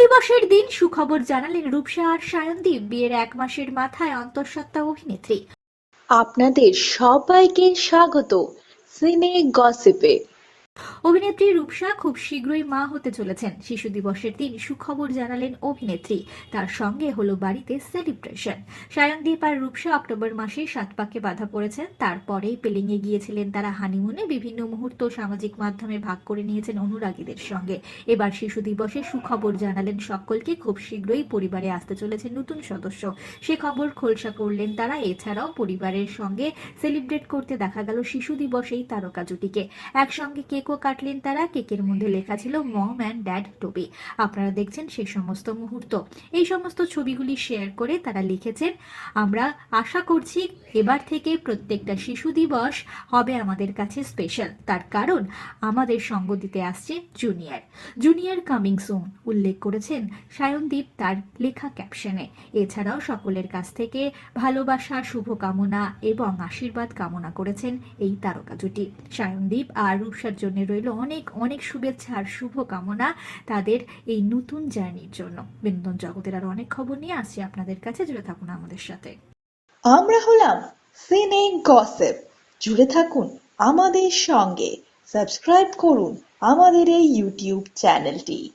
দিবসের দিন সুখবর জানালেন রূপসা আর সায়নদীপ বিয়ের এক মাসের মাথায় অন্তঃসত্ত্বা অভিনেত্রী। আপনাদের সবাইকে স্বাগত। সিনে গসিপে। অভিনেত্রী রূপসা খুব শীঘ্রই মা হতে চলেছেন। শিশু দিবসের দিন সুখবর জানালেন অভিনেত্রী। তার সঙ্গে হলো বাড়িতে সেলিব্রেশন সায়নদীপ আর রূপসা অক্টোবর মাসে সাত পাকে বাধা পড়েছেন। তারপরেই পেলিংয়ে গিয়েছিলেন তারা হানিমুনে বিভিন্ন মুহূর্ত সামাজিক মাধ্যমে ভাগ করে নিয়েছেন অনুরাগীদের সঙ্গে। এবার শিশু দিবসে সুখবর জানালেন সকলকে। খুব শীঘ্রই পরিবারে আসতে চলেছে নতুন সদস্য। সে খবর খোলসা করলেন তারা। এছাড়াও পরিবারের সঙ্গে সেলিব্রেট করতে দেখা গেল শিশু দিবসেই তারকা জুটিকে। একসঙ্গে কেকও কাটলেন তারা। কেকের মধ্যে লেখা ছিল, মম অ্যান্ড ড্যাড টবি। আপনারা দেখছেন সেই সমস্ত মুহূর্ত। এই সমস্ত ছবিগুলি শেয়ার করে তারা লিখেছেন, আমরা আশা করছি এবার থেকে প্রত্যেকটা শিশু দিবস হবে আমাদের কাছে স্পেশাল তার কারণ, আমাদের সঙ্গ দিতে আসছে জুনিয়র জুনিয়র কামিং সুন উল্লেখ করেছেন সায়নদীপ তার লেখা ক্যাপশনে এছাড়াও সকলের কাছ থেকে ভালোবাসা, শুভকামনা এবং আশীর্বাদ কামনা করেছেন এই তারকা জুটি। সায়নদীপ আর রূপসার জন্য রইল অনেক অনেক শুভেচ্ছা আর শুভকামনা তাদের এই নতুন জার্নির জন্য। বিনোদন জগতের আর অনেক খবর নিয়ে আসছি আপনাদের কাছে, জুড়ে থাকুন আমাদের সাথে। আমরা হলাম সিনে গসেপ জুড়ে থাকুন আমাদের সঙ্গে। সাবস্ক্রাইব করুন আমাদের এই ইউটিউব চ্যানেলটি